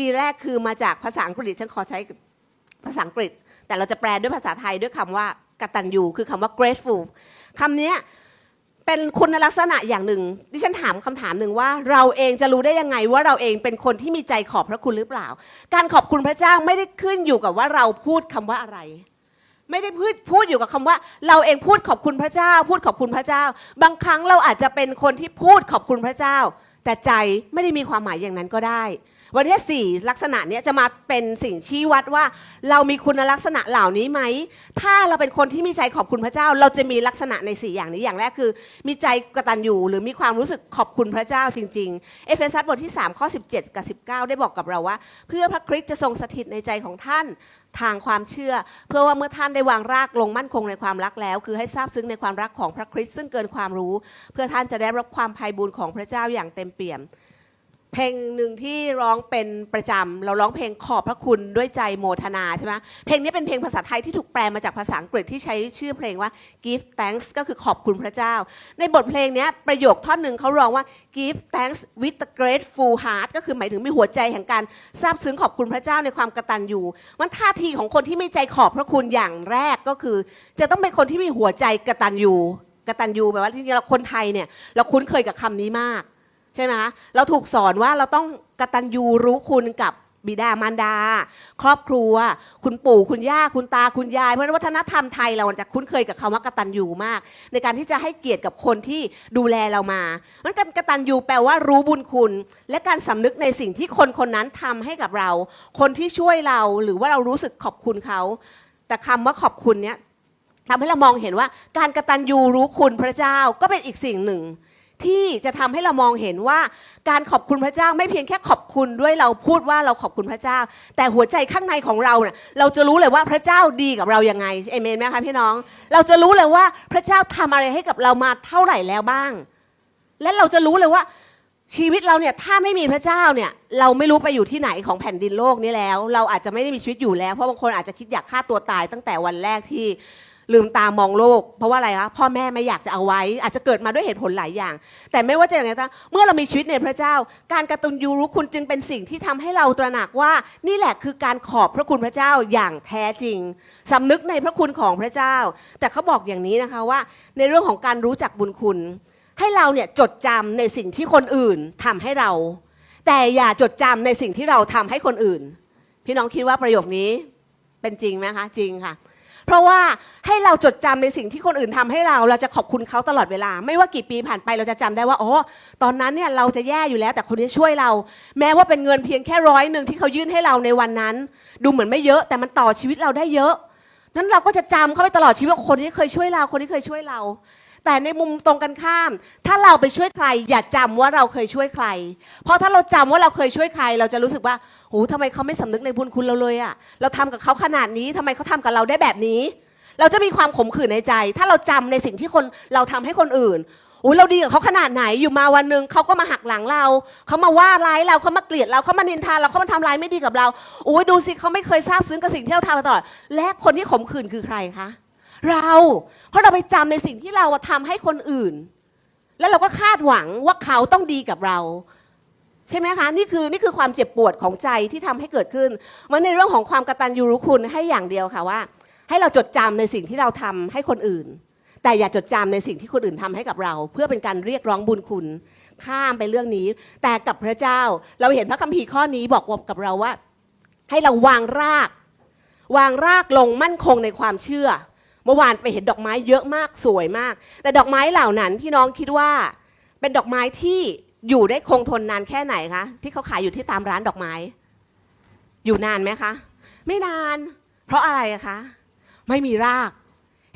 G แรกคือมาจากภาษาอังกฤษฉันขอใช้ภาษาอังกฤษ แต่เราจะแปลด้วยภาษาไทยด้วยคำว่ากตัญญูคือคำว่า grateful คำนี้เป็นคุณลักษณะอย่างหนึ่งดิฉันถามคำถามหนึ่งว่า เราเองจะรู้ได้ยังไงว่าเราเองเป็นคนที่มีใจขอบพระคุณหรือเปล่า การขอบคุณพระเจ้าไม่ได้ขึ้นอยู่กับว่าเราพูดคำว่าอะไรไม่ได้พูดพูดอยู่กับคำว่า เราเองพูดขอบคุณพระเจ้า พูดขอบคุณพระเจ้า บางครั้งเราอาจจะเป็นคนที่พูดขอบคุณพระเจ้า แต่ใจไม่ได้มีความหมายอย่างนั้นก็ได้ วันนี้สี่ลักษณะเนี้ยจะมาเป็นสิ่งชี้วัดว่า เรามีคุณลักษณะเหล่านี้ไหม ถ้าเราเป็นคนที่มีใจขอบคุณพระเจ้า เราจะมีลักษณะในสี่อย่างนี้อย่างแรกคือ มีใจกตัญญูหรือมีความรู้สึกขอบคุณพระเจ้าจริงๆ เอเฟซัสบทที่3ข้อ17 กับ 19 ได้บอกกับเราว่า เพื่อพระคริสต์จะทรงสถิตในใจของท่านทางความเชื่อ เพื่อว่าเมื่อท่านได้วางรากลงมั่นคงในความรักแล้ว คือให้ทราบซึ้งในความรักของพระคริสต์ซึ่งเกินความรู้ เพื่อท่านจะได้รับความภัยบุญของพระเจ้าอย่างเต็มเปี่ยม เพลงหนึ่งที่ร้องเป็นประจำเราร้องเพลงขอบพระคุณด้วยใจโมทนาใช่ไหมเพลงนี้เป็นเพลงภาษาไทยที่ถูกแปลมาจากภาษาอังกฤษที่ใช้ชื่อเพลงว่า give thanks ก็คือขอบคุณพระเจ้า ในบทเพลงนี้ประโยคท่อนหนึ่งเขาร้องว่า give thanks with a grateful heart ก็คือหมายถึงมีหัวใจแห่งการซาบซึ้งขอบคุณพระเจ้าในความกตัญญูมันท่าทีของคนที่มีใจขอบพระคุณอย่างแรกก็คือ จะต้องเป็นคนที่มีหัวใจกตัญญูกตัญญูแปลว่าจริงๆเราคนไทยเนี่ยเราคุ้นเคยกับคำนี้มาก ใช่ไหมคะเราถูกสอนว่าเราต้องกตัญญูรู้คุณกับบิดามารดา ครอบครัว คุณปู่คุณย่าคุณตาคุณยาย เพราะวัฒนธรรมไทยเราจะคุ้นเคยกับคำว่ากตัญญูมาก ในการที่จะให้เกียรติกับคนที่ดูแลเรามามันการกตัญญูแปลว่ารู้บุญคุณ และการสำนึกในสิ่งที่คนคนนั้นทำให้กับเรา คนที่ช่วยเราหรือว่าเรารู้สึกขอบคุณเขา แต่คำว่าขอบคุณเนี้ยทำให้เรามองเห็นว่าการกตัญญูรู้คุณพระเจ้าก็เป็นอีกสิ่งหนึ่ง ที่จะทำให้เรามองเห็นว่าการขอบคุณพระเจ้าไม่เพียงแค่ขอบคุณด้วยเราพูดว่าเราขอบคุณพระเจ้า แต่หัวใจข้างในของเราเนี่ยเราจะรู้เลยว่าพระเจ้าดีกับเรายังไงเอเมนไหมคะพี่น้อง เราจะรู้เลยว่าพระเจ้าทำอะไรให้กับเรามาเท่าไหร่แล้วบ้าง และเราจะรู้เลยว่าชีวิตเราเนี่ยถ้าไม่มีพระเจ้าเนี่ยเราไม่รู้ไปอยู่ที่ไหนของแผ่นดินโลกนี้แล้ว เราอาจจะไม่ได้มีชีวิตอยู่แล้วเพราะบางคนอาจจะคิดอยากฆ่าตัวตายตั้งแต่วันแรกที่ ลืมตามองโลก เพราะว่าอะไรคะพ่อแม่ไม่อยากจะเอาไว้ อาจจะเกิดมาด้วยเหตุผลหลายอย่าง แต่ไม่ว่าจะอย่างไรก็ตามเมื่อเรามีชีวิตในพระเจ้า การกระตุนยูรู้คุณจึงเป็นสิ่งที่ทำให้เราตระหนักว่า นี่แหละคือการขอบพระคุณพระเจ้าอย่างแท้จริงสำนึกในพระคุณของพระเจ้า แต่เขาบอกอย่างนี้นะคะว่า ในเรื่องของการรู้จักบุญคุณ ให้เราเนี่ยจดจำในสิ่งที่คนอื่นทำให้เรา แต่อย่าจดจำในสิ่งที่เราทำให้คนอื่น พี่น้องคิดว่าประโยคนี้เป็นจริงไหมคะจริงค่ะ เพราะว่าให้เราจดจำในสิ่งที่คนอื่นทำให้เราเราจะขอบคุณเขาตลอดเวลา ไม่ว่ากี่ปีผ่านไปเราจะจำได้ว่าอ๋อตอนนั้นเนี่ยเราจะแย่อยู่แล้ว แต่คนนี้ช่วยเรา แม้ว่าเป็นเงินเพียงแค่ร้อยหนึ่งที่เขายื่นให้เราในวันนั้น ดูเหมือนไม่เยอะ แต่มันต่อชีวิตเราได้เยอะนั้นเราก็จะจำเขาไปตลอดชีวิตว่าคนนี้เคยช่วยเราคนนี้เคยช่วยเรา แต่ในมุมตรงกันข้าม ถ้าเราไปช่วยใคร อย่าจำว่าเราเคยช่วยใคร เพราะถ้าเราจำว่าเราเคยช่วยใคร เราจะรู้สึกว่าโหทำไมเขาไม่สำนึกในบุญคุณเราเลยอะเราทำกับเขาขนาดนี้ทำไมเขาทำกับเราได้แบบนี้ เราจะมีความขมขื่นในใจ ถ้าเราจำในสิ่งที่คนเราทำให้คนอื่นโอ้ยเราดีกับเขาขนาดไหนอยู่มาวันหนึ่งเขาก็มาหักหลังเราเขามาว่าร้ายเราเขามาเกลียดเราเขามานินทาเราเขามาทำร้ายไม่ดีกับเราโอ้ยดูสิเขาไม่เคยทราบซึ้งกับสิ่งที่เราทำมาตลอดและคนที่ขมขื่นคือใครคะ เรา เพราะเราไปจำในสิ่งที่เราทำให้คนอื่น แล้วเราก็คาดหวังว่าเขาต้องดีกับเรา ใช่ไหมคะ นี่คือนี่คือความเจ็บปวดของใจที่ทำให้เกิดขึ้น มันในเรื่องของความกตัญญูรู้คุณให้อย่างเดียวค่ะว่า ให้เราจดจำในสิ่งที่เราทำให้คนอื่น แต่อย่าจดจำในสิ่งที่คนอื่นทำให้กับเรา เพื่อเป็นการเรียกร้องบุญคุณข้ามไปเรื่องนี้ แต่กับพระเจ้าเราเห็นพระคัมภีร์ข้อนี้บอกกับเราว่า ให้เราวางราก วางรากลงมั่นคงในความเชื่อ เมื่อวานไปเห็นดอกไม้เยอะมากสวยมาก แต่ดอกไม้เหล่านั้นพี่น้องคิดว่าเป็นดอกไม้ที่อยู่ได้คงทนนานแค่ไหนคะที่เขาขายอยู่ที่ตามร้านดอกไม้ อยู่นานไหมคะ ไม่นาน เพราะอะไรคะ ไม่มีราก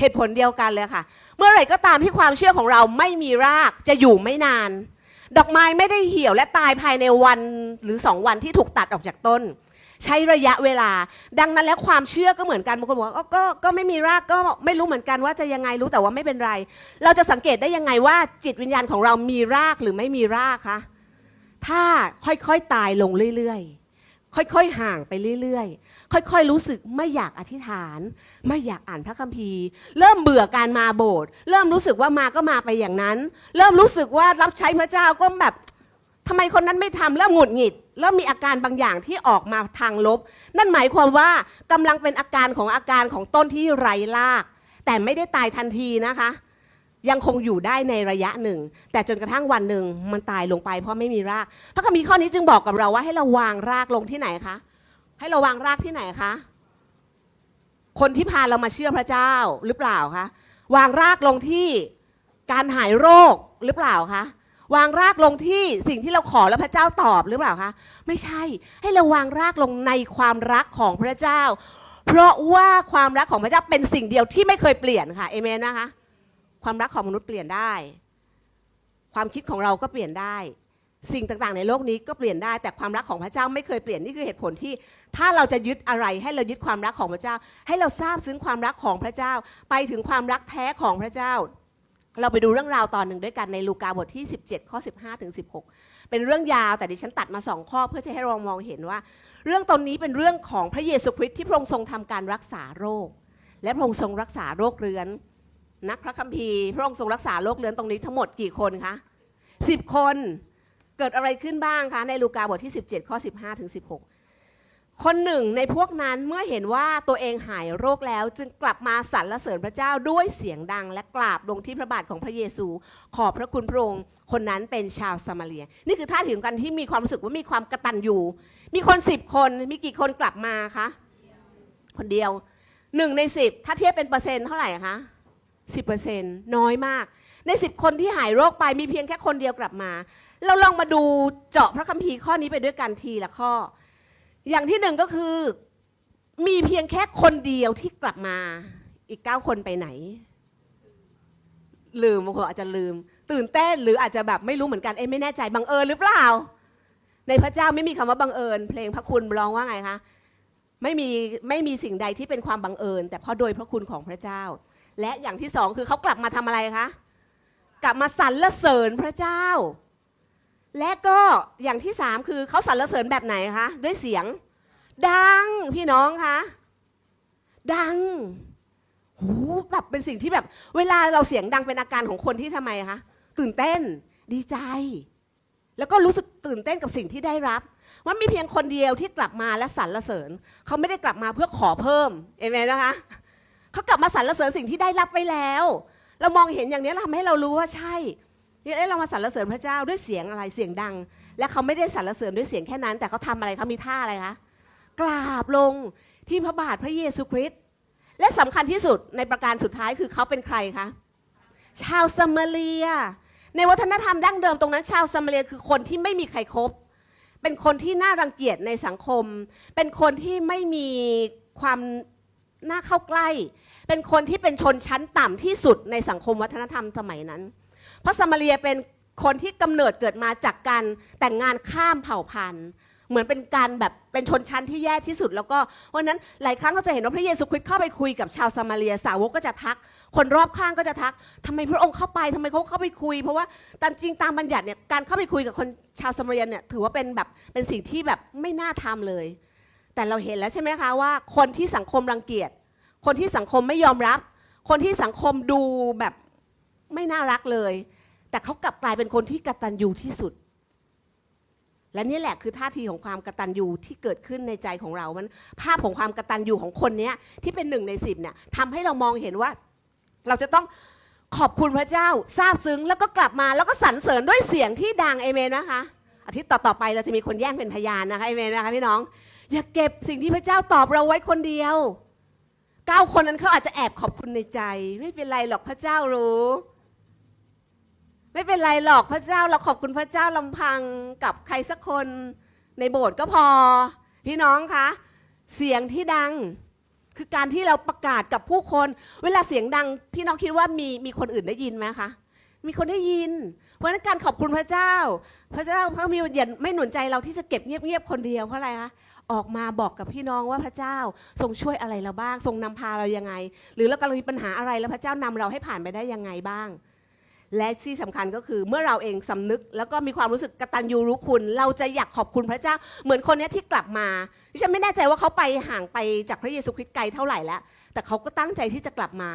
เหตุผลเดียวกันเลยค่ะ เมื่อไหร่ก็ตามที่ความเชื่อของเราไม่มีรากจะอยู่ไม่นาน ดอกไม้ไม่ได้เหี่ยวและตายภายในวันหรือสองวันที่ถูกตัดออกจากต้น ใช้ระยะเวลา ดังนั้นแล้วความเชื่อก็เหมือนกันบางคนบอกว่าก็ก็ก็ไม่มีรากก็ไม่รู้เหมือนกันว่าจะยังไงรู้แต่ว่าไม่เป็นไร เราจะสังเกตได้ยังไงว่าจิตวิญญาณของเรามีรากหรือไม่มีรากคะถ้าค่อยๆตายลงเรื่อยๆ ค่อยๆห่างไปเรื่อยๆ ค่อยๆรู้สึกไม่อยากอธิษฐาน ไม่อยากอ่านพระคัมภีร์ เริ่มเบื่อการมาโบสถ์เริ่มรู้สึกว่ามาก็มาไปอย่างนั้น เริ่มรู้สึกว่ารับใช้พระเจ้าก็แบบทำไมคนนั้นไม่ทำเริ่มหงุดหงิด เริ่มมีอาการบางอย่างที่ออกมาทางลบ นั่นหมายความว่ากำลังเป็นอาการของอาการของต้นที่ไร้ราก แต่ไม่ได้ตายทันทีนะคะ ยังคงอยู่ได้ในระยะหนึ่ง แต่จนกระทั่งวันหนึ่งมันตายลงไป เพราะไม่มีราก พระคัมภีร์ข้อนี้จึงบอกกับเราว่าให้เราวางรากลงที่ไหนคะ ให้เราวางรากที่ไหนคะ คนที่พาเรามาเชื่อพระเจ้าหรือเปล่าคะ วางรากลงที่การหายโรคหรือเปล่าคะ วางรากลงที่สิ่งที่เราขอแล้วพระเจ้าตอบหรือเปล่าคะไม่ใช่ให้เราวางรากลงในความรักของพระเจ้า เพราะว่าความรักของพระเจ้าเป็นสิ่งเดียวที่ไม่เคยเปลี่ยนค่ะเอเมนนะคะ ความรักของมนุษย์เปลี่ยนได้ ความคิดของเราก็เปลี่ยนได้ สิ่งต่างๆ ในโลกนี้ก็เปลี่ยนได้แต่ความรักของพระเจ้าไม่เคยเปลี่ยนนี่คือเหตุผลที่ ถ้าเราจะยึดอะไรให้เรายึดความรักของพระเจ้า ให้เราทราบซึ้งความรักของพระเจ้า ไปถึงความรักแท้ของพระเจ้า เราไปดูเรื่องราวตอนหนึ่งด้วยกันในลูกาบทที่ 17 ข้อ 15ถึง16 เป็นเรื่องยาวแต่ดิฉันตัดมาสองข้อเพื่อจะให้เรามองเห็นว่า เรื่องตอนนี้เป็นเรื่องของพระเยซูคริสต์ที่พระองค์ทรงทำการรักษาโรค และพระองค์ทรงรักษาโรคเรื้อน นักพระคัมภีร์ พระองค์ทรงรักษาโรคเรื้อนตรงนี้ทั้งหมดกี่คนคะสิบคนเกิดอะไรขึ้นบ้างคะในลูกาบทที่ 17 ข้อ 15ถึง16 คนหนึ่งในพวกนั้นเมื่อเห็นว่าตัวเองหายโรคแล้วจึงกลับมาสรรเสริญพระเจ้าด้วยเสียงดังและกราบลงที่พระบาทของพระเยซู ขอบพระคุณพระองค์คนนั้นเป็นชาวสมาเรีย นี่คือท่าทีของการที่มีความรู้สึกว่ามีความกระตันอยู่ มีคนสิบคนมีกี่คนกลับมาคะคนเดียวหนึ่งในสิบถ้าเทียบเป็นเปอร์เซ็นต์เท่าไหร่คะสิบเปอร์เซ็นต์น้อยมาก ในสิบคนที่หายโรคไปมีเพียงแค่คนเดียวกลับมา เราลองมาดูเจาะพระคัมภีร์ข้อนี้ไปด้วยกันทีละข้อ อย่างที่หนึ่งก็คือ มีเพียงแค่คนเดียวที่กลับมา อีกเก้าคนไปไหน ลืมบางคนอาจจะลืม ตื่นเต้นหรืออาจจะแบบไม่รู้เหมือนกันเอ้ไม่แน่ใจบังเอิญหรือเปล่า ในพระเจ้าไม่มีคำว่าบังเอิญ เพลงพระคุณร้องว่าไงคะไม่มีไม่มีสิ่งใดที่เป็นความบังเอิญ แต่เพราะโดยพระคุณของพระเจ้า และอย่างที่สองคือเขากลับมาทำอะไรคะกลับมาสรรเสริญพระเจ้า และก็อย่างที่สามคือเขาสรรเสริญแบบไหนคะด้วยเสียง ดังพี่น้องคะดังโหแบบเป็นสิ่งที่แบบ เวลาเราเสียงดังเป็นอาการของคนที่ทำไมคะตื่นเต้นดีใจ แล้วก็รู้สึกตื่นเต้นกับสิ่งที่ได้รับว่ามีเพียงคนเดียวที่กลับมาและสรรเสริญเขาไม่ได้กลับมาเพื่อขอเพิ่มเอเมนนะคะเขากลับมาสรรเสริญสิ่งที่ได้รับไปแล้ว เรามองเห็นอย่างนี้ทำให้เรารู้ว่าใช่ นี่เรามาสรรเสริญพระเจ้าด้วยเสียงอะไรเสียงดัง และเขาไม่ได้สรรเสริญด้วยเสียงแค่นั้น แต่เขาทำอะไรเขามีท่าอะไรคะกราบลงที่พระบาทพระเยซูคริสต์และสำคัญที่สุดในประการสุดท้ายคือเขาเป็นใครคะชาวซัมมาเรีย ในวัฒนธรรมดั้งเดิมตรงนั้นชาวซัมมาเรียคือคนที่ไม่มีใครครบเป็นคนที่น่ารังเกียจในสังคม เป็นคนที่ไม่มีความน่าเข้าใกล้ เป็นคนที่เป็นชนชั้นต่ำที่สุดในสังคมวัฒนธรรมสมัยนั้น เพราะสมาเรียเป็นคนที่กำเนิดเกิดมาจากการแต่งงานข้ามเผ่าพันธุ์ เหมือนเป็นการแบบเป็นชนชั้นที่แย่ที่สุด แล้วก็วันนั้นหลายครั้งก็จะเห็นว่าพระเยซูคริสต์เข้าไปคุยกับชาวสมาเรียสาวกก็จะทัก คนรอบข้างก็จะทักทำไมพระองค์เข้าไปทำไมเขาเข้าไปคุย เพราะว่าตามจริงตามบัญญัติเนี่ยการเข้าไปคุยกับคนชาวสมาเรียเนี่ยถือว่าเป็นแบบเป็นสิ่งที่แบบไม่น่าทำเลย แต่เราเห็นแล้วใช่ไหมคะว่า คนที่สังคมรังเกียจ คนที่สังคมไม่ยอมรับ คนที่สังคมดูแบบไม่น่ารักเลย แต่เขากลับกลายเป็นคนที่กตัญญูที่สุด และนี่แหละคือท่าทีของความกตัญญูที่เกิดขึ้นในใจของเรามันภาพของความกตัญญูของคนนี้ที่เป็นหนึ่งในสิบเนี่ยทำให้เรามองเห็นว่า เราจะต้องขอบคุณพระเจ้าซาบซึ้งแล้วก็กลับมาแล้วก็สรรเสริญด้วยเสียงที่ดังเอเมนนะคะอาทิตย์ต่อๆไปเราจะมีคนแย่งเป็นพยานนะคะเอเมนนะคะพี่น้อง อย่าเก็บสิ่งที่พระเจ้าตอบเราไว้คนเดียวเก้าคนนั้นเขาอาจจะแอบขอบคุณในใจ ไม่เป็นไรหรอกพระเจ้ารู้ ไม่เป็นไรหรอกพระเจ้าเราขอบคุณพระเจ้าลำพังกับใครสักคนในโบสถ์ก็พอ พี่น้องคะเสียงที่ดังคือการที่เราประกาศกับผู้คน เวลาเสียงดัง พี่น้องคิดว่ามีมีคนอื่นได้ยินไหมคะมีคนได้ยิน เพราะฉะนั้นการขอบคุณพระเจ้า พระเจ้าพระมีอย่าไม่หนุนใจเราที่จะเก็บเงียบๆคนเดียวเพราะอะไรคะออกมาบอกกับพี่น้องว่าพระเจ้าทรงช่วยอะไรเราบ้าง ทรงนำพาเรายังไง หรือเรากำลังมีปัญหาอะไรแล้วพระเจ้านำเราให้ผ่านไปได้ยังไงบ้าง และที่สำคัญก็คือเมื่อเราเองสำนึก แล้วก็มีความรู้สึกกตัญญูรู้คุณ เราจะอยากขอบคุณพระเจ้า เหมือนคนนี้ที่กลับมาดิฉันไม่แน่ใจว่าเขาไปห่างไปจากพระเยซูคริสต์ไกลเท่าไหร่แล้ว แต่เขาก็ตั้งใจที่จะกลับมา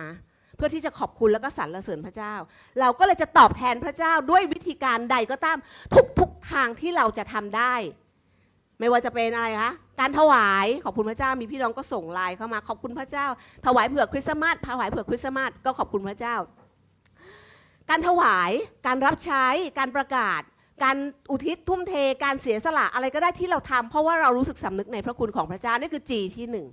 เพื่อที่จะขอบคุณแล้วก็สรรเสริญพระเจ้า เราก็เลยจะตอบแทนพระเจ้าด้วยวิธีการใดก็ตามทุกๆทางที่เราจะทำได้ ไม่ว่าจะเป็นอะไรคะการถวายขอบคุณพระเจ้ามีพี่น้องก็ส่งไลน์เข้ามาขอบคุณพระเจ้า ถวายเผื่อคริสต์มาสถวายเผื่อคริสต์มาสก็ขอบคุณพระเจ้า การถวาย การรับใช้ การประกาศ การอุทิศทุ่มเท การเสียสละอะไรก็ได้ที่เราทำเพราะว่าเรารู้สึกสำนึกในพระคุณของพระเจ้านี่คือจีที่หนึ่ง